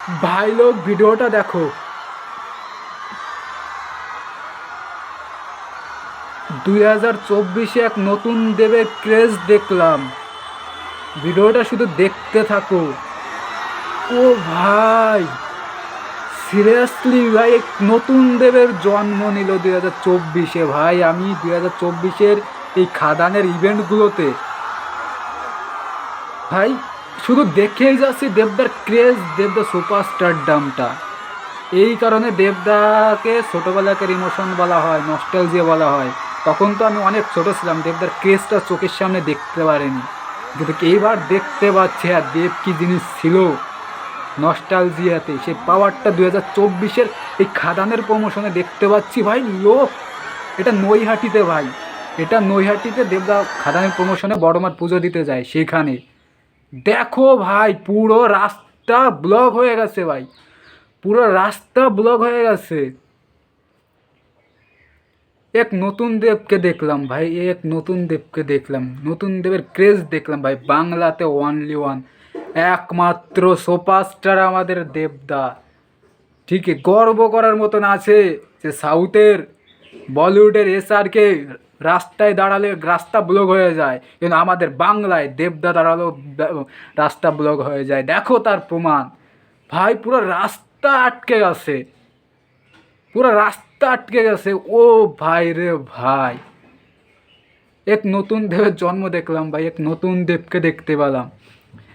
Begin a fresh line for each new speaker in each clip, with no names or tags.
ভাই লোক, ভিডিওটা দেখো। দুই এক নতুন দেবের ক্রেজ দেখলাম। ভিডিওটা শুধু দেখতে থাকো। ও ভাই সিরিয়াসলি ভাই, এক নতুন দেবের জন্ম নিল দুই হাজার চব্বিশে। ভাই, আমি দুই হাজার চব্বিশের এই খাদানের ইভেন্টগুলোতে ভাই শুধু দেখেই যাচ্ছি দেবদার ক্রেজ দেবদা সুপারস্টার ডামটা এই কারণে দেবদাকে ছোটোবেলাকার ইমোশন বলা হয় নস্টালজিয়া বলা হয়। তখন তো আমি অনেক ছোটো ছিলাম, দেবদার ক্রেজটা চোখের সামনে দেখতে পারিনি। কিন্তু এইবার দেখতে পাচ্ছি আর দেব কী জিনিস ছিল। নস্টালজিয়াতে সেই পাওয়ারটা দু হাজার চব্বিশের এই খাদানের প্রমোশনে দেখতে পাচ্ছি ভাই, লোক! এটা নৈহাটিতে ভাই। এটা নৈহাটিতে দেবদা খাদানের প্রমোশনে বড়মার পুজো দিতে যায় সেখানে দেখো ভাই, পুরো রাস্তা ব্লক হয়ে গেছে ভাই। পুরো রাস্তা ব্লক হয়ে গেছে। এক নতুন দেবকে দেখলাম ভাই, এক নতুন দেবকে দেখলাম। নতুন দেবের ক্রেজ দেখলাম ভাই, বাংলাতে ওয়ানলি ওয়ান একমাত্র সুপারস্টার আমাদের দেবদা। ঠিকই, গর্ব করার মতন আছে যে সাউথের বলিউডের এসআরকে রাস্তায় দাঁড়ালে রাস্তা ব্লক হয়ে যায়। কিন্তু আমাদের বাংলায় দেবদা দাঁড়ালেও রাস্তা ব্লক হয়ে যায়। দেখো তার প্রমাণ। ভাই, পুরো রাস্তা আটকে গেছে। পুরো রাস্তা আটকে গেছে। ও ভাই রে ভাই। এক নতুন দেবের জন্ম দেখলাম ভাই, এক নতুন দেবকে দেখতে পেলাম।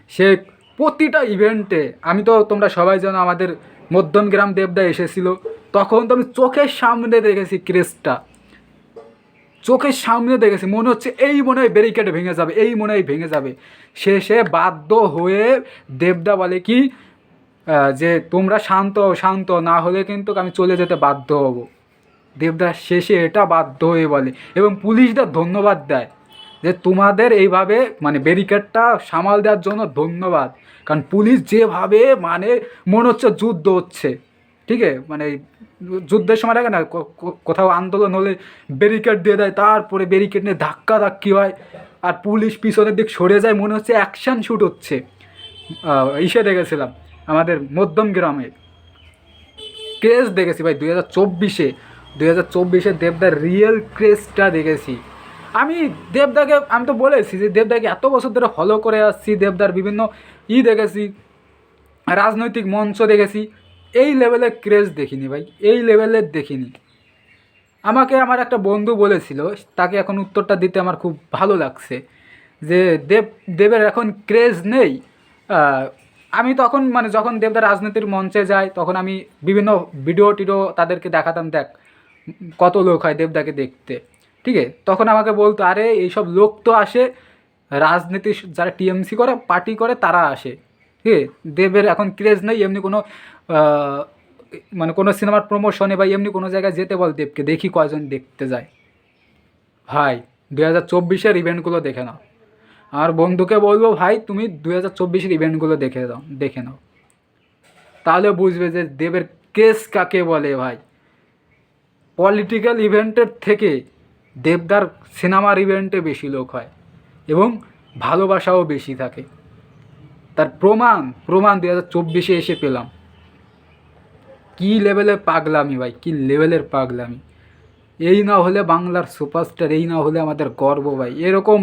সে প্রতিটা ইভেন্টে আমি তো, তোমরা সবাই জানো, আমাদের মধ্যমগ্রাম দেবদা এসেছিল। তখন তো আমি চোখের সামনে দেখেছি ক্রেসটা। চোখের সামনে দেখেছি, মনে হচ্ছে এই মনে হয় ব্যারিকেড ভেঙে যাবে, এই মনে হয় ভেঙে যাবে। শেষে বাধ্য হয়ে দেবদা বলে কি যে তোমরা শান্ত শান্ত না হলে কিন্তু আমি চলে যেতে বাধ্য হব। দেবদাস শেষে এটা বাধ্য হয়ে বলে এবং পুলিশদের ধন্যবাদ দেয় যে তোমাদের এইভাবে মানে ব্যারিকেডটা সামাল দেওয়ার জন্য ধন্যবাদ। কারণ পুলিশ যেভাবে মানে মনে হচ্ছে যুদ্ধ হচ্ছে। ঠিক আছে? মানে যুদ্ধের সময় দেখে না কোথাও আন্দোলন হলে ব্যারিকেড দিয়ে দেয়, তারপরে ব্যারিকেড নিয়ে ধাক্কা ধাক্কি হয়, আর পুলিশ পিছনের দিক সরে যায়, মনে হচ্ছে অ্যাকশন শ্যুট হচ্ছে। ইসে দেখেছিলাম, আমাদের মধ্যম গ্রামে। ক্রেজ দেখেছি ভাই, দুই হাজার চব্বিশে, দুই হাজার চব্বিশে দেবদার রিয়েল ক্রেজটা দেখেছি। আমি দেবদাকে, আমি তো বলেছি যে দেবদাকে এত বছর ধরে ফলো করে আসছি, দেবদার বিভিন্ন ই দেখেছি, রাজনৈতিক মঞ্চ দেখেছি। এই লেভেলের ক্রেজ দেখিনি ভাই, এই লেভেলের দেখিনি। আমাকে আমার একটা বন্ধু বলেছিল, তাকে এখন উত্তরটা দিতে আমার খুব ভালো লাগছে, যে দেব, দেবের এখন ক্রেজ নেই। আমি তখন মানে যখন দেবদা রাজনীতির মঞ্চে যায়, তখন আমি বিভিন্ন ভিডিও টিডিও তাদেরকে দেখাতাম, দেখ, কত লোক হয় দেবদাকে দেখতে। ঠিক আছে? তখন আমাকে বলতো, আরে, এইসব লোক তো আসে রাজনীতি যারা টিএমসি করে পার্টি করে, তারা আসে। আছে দেবের এখন ক্রেজ নেই, এমনি কোনো মানে কোনো সিনেমার প্রমোশনে বা এমনি কোনো জায়গায় যেতে বল দেবকে, দেখি কয়জন দেখতে যায়। ভাই দু হাজার চব্বিশের ইভেন্টগুলো দেখে নাও। আর বন্ধুকে বলব, ভাই, তুমি দু হাজার চব্বিশের ইভেন্টগুলো দেখে দাও, দেখে নাও। তাহলে বুঝবে যে দেবের কেস কাকে বলে, ভাই। পলিটিক্যাল ইভেন্টের থেকে দেবদার সিনেমার ইভেন্টে বেশি লোক হয় এবং ভালোবাসাও বেশি থাকে। তার প্রমাণ প্রমাণ দু হাজার চব্বিশে এসে পেলাম। কী লেভেলের পাগলামি ভাই, কী লেভেলের পাগলামি। এই না হলে বাংলার সুপারস্টার এই না হলে আমাদের গর্ব ভাই। এরকম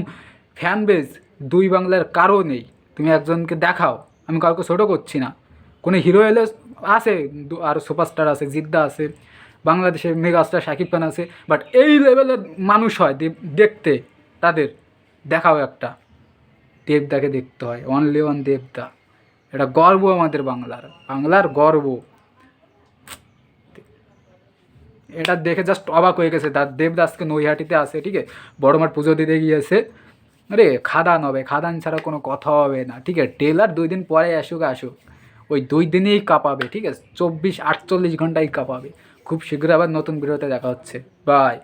ফ্যান বেস দুই বাংলার কারও নেই। তুমি একজনকে দেখাও, আমি কাউকে ছোটো করছি না। কোনো হিরো এলে আছে আর সুপারস্টার আছে, জিদ্দা আছে, বাংলাদেশের মেগাস্টার শাকিব খান আছে বাট এই লেভেলের মানুষ হয় দেখতে, তাদের, দেখাও একটা। দেবদাকে দেখতে হয় অনলি ওয়ান দেবদা এটা গর্ব আমাদের বাংলার বাংলার গর্ব। এটা দেখে জাস্ট অবাক হয়ে গেছে তার দেবদাসকে নৈহাটিতে আসে ঠিক আছে? বড়মার পুজো দিতে গিয়েছে। আরে, খাদান হবে, খাদান ছাড়া কোনো কথা হবে না, ঠিক আছে? টেলার দুই দিন পরে আসুক আসুক। ওই দুই দিনেই কাঁপাবে, ঠিক আছে? চব্বিশ আটচল্লিশ ঘন্টায় কাঁপাবে। খুব শীঘ্র আবার নতুন ভিডিওতে দেখা হচ্ছে। বাই